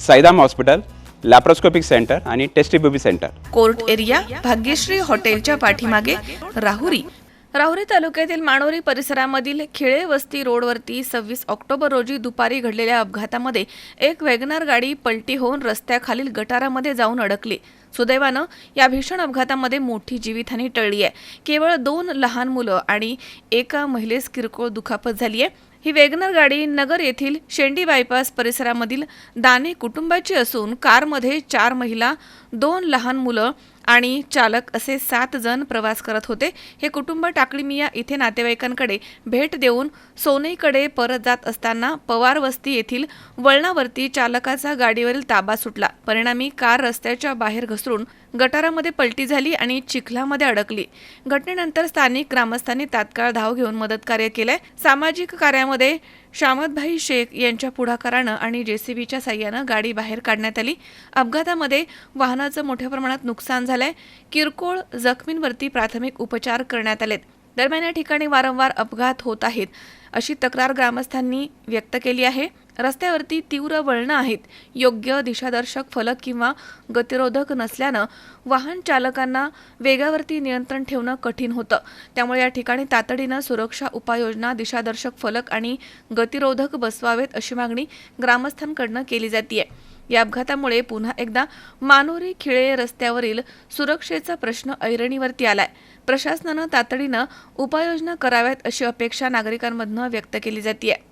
Saidham hospital laparoscopic centre आणि test baby centre. Court area Bhagyashree हॉटेलच्या पाठीमागे राहुरी. राहुरी तालुक्यातील माणोरी परिसरामधील खिळे वस्ती रोडवरती सव्वीस ऑक्टोबर रोजी दुपारी घडलेल्या अपघातामध्ये एक वॅगनार गाडी पलटी होऊन रस्त्याखालील गटारामध्ये जाऊन अडकली. सुदैवानं या भीषण अपघातामध्ये मोठी जीवितहानी टळली आहे. केवळ दोन लहान मुलं आणि एका महिलेस किरकोळ दुखापत झाली आहे. ही वेगनर गाडी नगर येथील शेंडी बायपास परिसरामधील दाने कुटुंबाची असून कारमध्ये चार महिला दोन लहान मुलं आणि चालक असे सात जण प्रवास करत होते. हे कुटुंब टाकळीमिया इथे नातेवाईकांकडे भेट देऊन सोनईकडे परत जात असताना पवार वस्ती येथील वळणावरती चालकाचा गाडीवरील ताबा सुटला. परिणामी कार रस्त्याच्या बाहेर घसरून गटारामध्ये पलटी झाली आणि चिखलामध्ये अडकली. घटनेनंतर स्थानिक ग्रामस्थांनी तात्काळ धाव घेऊन मदत कार्य केलंय. सामाजिक कार्यामध्ये शामतभाई शेख यांच्या पुढाकारानं आणि जेसीबीच्या साह्यानं गाडी बाहेर काढण्यात आली. अपघातामध्ये वाहनाचं मोठ्या प्रमाणात नुकसान झालंय. किरकोळ जखमींवरती प्राथमिक उपचार करण्यात आलेत. दरम्यान या ठिकाणी वारंवार अपघात होत आहेत अशी तक्रार ग्रामस्थांनी व्यक्त केली आहे. रस्त्यावरती तीव्र वळणं आहेत. योग्य दिशादर्शक फलक किंवा गतिरोधक नसल्यानं वाहन चालकांना वेगावरती नियंत्रण ठेवणं कठीण होतं. त्यामुळे या ठिकाणी तातडीनं सुरक्षा उपाययोजना दिशादर्शक फलक आणि गतिरोधक बसवावेत अशी मागणी ग्रामस्थांकडनं केली जाते या अपघातामुळे पुन्हा एकदा मानोरी खिळे रस्त्यावरील सुरक्षेचा प्रश्न ऐरणीवरती आलाय. प्रशासनानं तातडीनं उपाययोजना कराव्यात अशी अपेक्षा नागरिकांमधनं व्यक्त केली जाते